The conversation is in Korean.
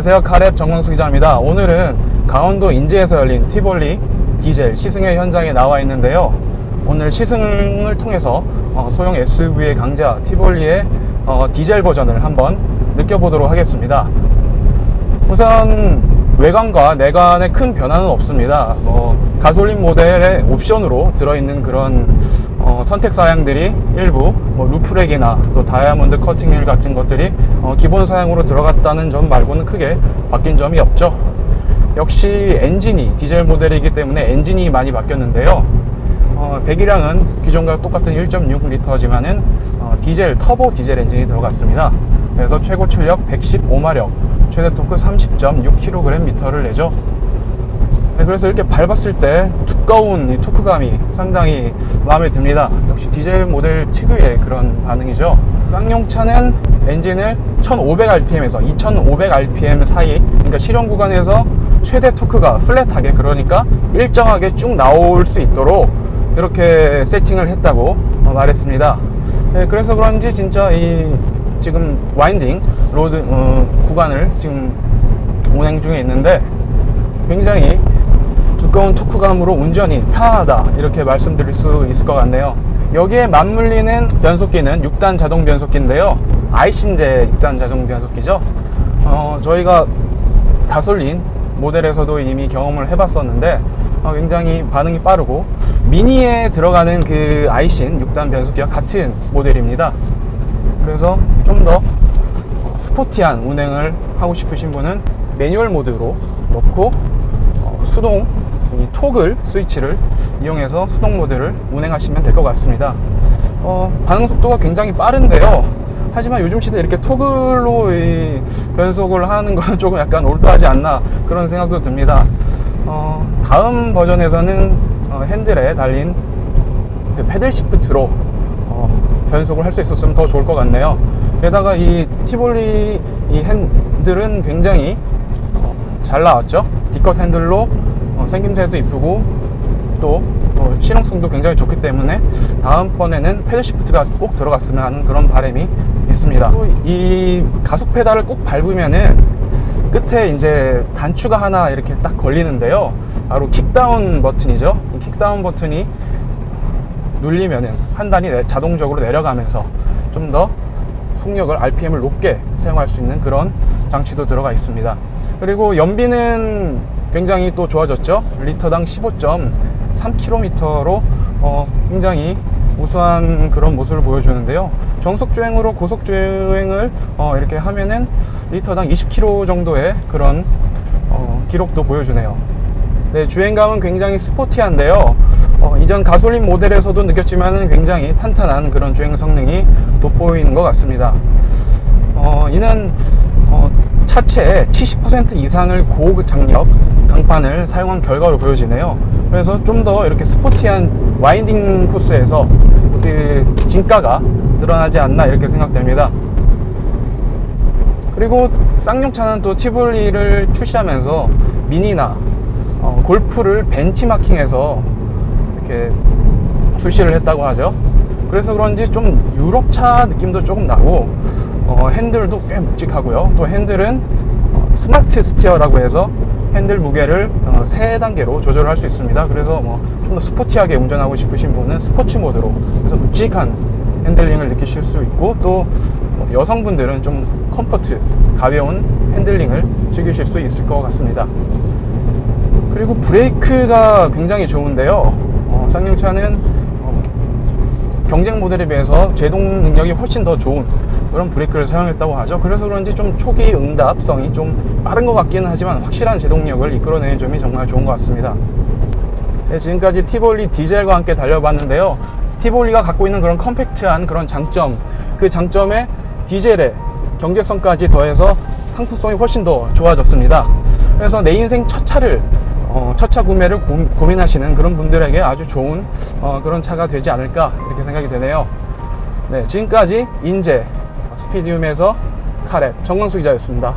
안녕하세요. 카랩 정광수 기자입니다. 오늘은 강원도 인제에서 열린 티볼리 디젤 시승회 현장에 나와 있는데요. 오늘 시승을 통해서 어, 소형 SUV의 강자 티볼리의 어, 디젤 버전을 한번 느껴보도록 하겠습니다. 우선 외관과 내관에 큰 변화는 없습니다. 뭐 가솔린 모델의 옵션으로 들어있는 그런 어, 선택 사양들이 일부 뭐 루프렉이나 또 다이아몬드 커팅휠 같은 것들이 어, 기본 사양으로 들어갔다는 점 말고는 크게 바뀐 점이 없죠. 역시 엔진이 디젤 모델이기 때문에 엔진이 많이 바뀌었는데요. 어, 배기량은 기존과 똑같은 1.6L지만은 어, 디젤 터보 디젤 엔진이 들어갔습니다. 그래서 최고 출력 115마력, 최대 토크 30.6kgm를 내죠. 네, 그래서 이렇게 밟았을 때 두꺼운 이 토크감이 상당히 마음에 듭니다. 역시 디젤 모델 특유의 그런 반응이죠. 쌍용차는 엔진을 1500rpm에서 2500rpm 사이, 그러니까 실용 구간에서 최대 토크가 플랫하게 그러니까 일정하게 쭉 나올 수 있도록 이렇게 세팅을 했다고 어, 말했습니다. 네, 그래서 그런지 진짜 이 지금 와인딩 로드 어, 구간을 지금 운행 중에 있는데 굉장히 두꺼운 토크감으로 운전이 편하다. 이렇게 말씀드릴 수 있을 것 같네요. 여기에 맞물리는 변속기는 6단 자동 변속기인데요. 아이신제 6단 자동 변속기죠. 어, 저희가 가솔린 모델에서도 이미 경험을 해봤었는데 어, 굉장히 반응이 빠르고 미니에 들어가는 그 아이신 6단 변속기와 같은 모델입니다. 그래서 좀 더 스포티한 운행을 하고 싶으신 분은 매뉴얼 모드로 넣고 어, 수동 이 토글 스위치를 이용해서 수동 모드를 운행하시면 될 것 같습니다. 어, 반응 속도가 굉장히 빠른데요. 하지만 요즘 시대 이렇게 토글로 이 변속을 하는 건 조금 약간 올드하지 않나 그런 생각도 듭니다. 어, 다음 버전에서는 어, 핸들에 달린 그 패들 시프트로 어, 변속을 할 수 있었으면 더 좋을 것 같네요. 게다가 이 티볼리 이 핸들은 굉장히 어, 잘 나왔죠. D컷 핸들로 어, 생김새도 이쁘고 또 어, 실용성도 굉장히 좋기 때문에 다음번에는 패들 시프트가 꼭 들어갔으면 하는 그런 바람이 있습니다. 또이 가속 페달을 꼭 밟으면은 끝에 이제 단추가 하나 이렇게 딱 걸리는데요. 바로 킥다운 버튼이죠. 이 킥다운 버튼이 눌리면은 한 단이 내- 자동적으로 내려가면서 좀 더 속력을 RPM을 높게 사용할 수 있는 그런 장치도 들어가 있습니다. 그리고 연비는 굉장히 또 좋아졌죠. 리터당 15.3km로 어, 굉장히 우수한 그런 모습을 보여주는데요. 정속 주행으로 고속 주행을 어, 이렇게 하면은 리터당 20km 정도의 그런 어, 기록도 보여주네요. 네, 주행감은 굉장히 스포티한데요. 어, 이전 가솔린 모델에서도 느꼈지만 굉장히 탄탄한 그런 주행 성능이 돋보이는 것 같습니다. 어, 이는 어, 차체의 70% 이상을 고장력 강판을 사용한 결과로 보여지네요. 그래서 좀 더 이렇게 스포티한 와인딩 코스에서 그 진가가 드러나지 않나 이렇게 생각됩니다. 그리고 쌍용차는 또 티볼리를 출시하면서 미니나 어, 골프를 벤치마킹해서 이렇게 출시를 했다고 하죠. 그래서 그런지 좀 유럽차 느낌도 조금 나고 어, 핸들도 꽤 묵직하고요. 또 핸들은 어, 스마트 스티어라고 해서 핸들 무게를 어, 세 단계로 조절할 수 있습니다. 그래서 뭐 좀 더 스포티하게 운전하고 싶으신 분은 스포츠 모드로 그래서 묵직한 핸들링을 느끼실 수 있고 또뭐 여성분들은 좀 컴포트 가벼운 핸들링을 즐기실 수 있을 것 같습니다. 그리고 브레이크가 굉장히 좋은데요. 어, 쌍용차는 어, 경쟁 모델에 비해서 제동 능력이 훨씬 더 좋은 그런 브레이크를 사용했다고 하죠. 그래서 그런지 좀 초기 응답성이 좀 빠른 것 같기는 하지만 확실한 제동력을 이끌어내는 점이 정말 좋은 것 같습니다. 네, 지금까지 티볼리 디젤과 함께 달려봤는데요. 티볼리가 갖고 있는 그런 컴팩트한 그런 장점, 그 장점에 디젤의 경제성까지 더해서 상품성이 훨씬 더 좋아졌습니다. 그래서 내 인생 첫 차를 어, 첫차 구매를 고, 고민하시는 그런 분들에게 아주 좋은 어, 그런 차가 되지 않을까 이렇게 생각이 되네요. 네, 지금까지 인제 스피디움에서 카랩 정광수 기자였습니다.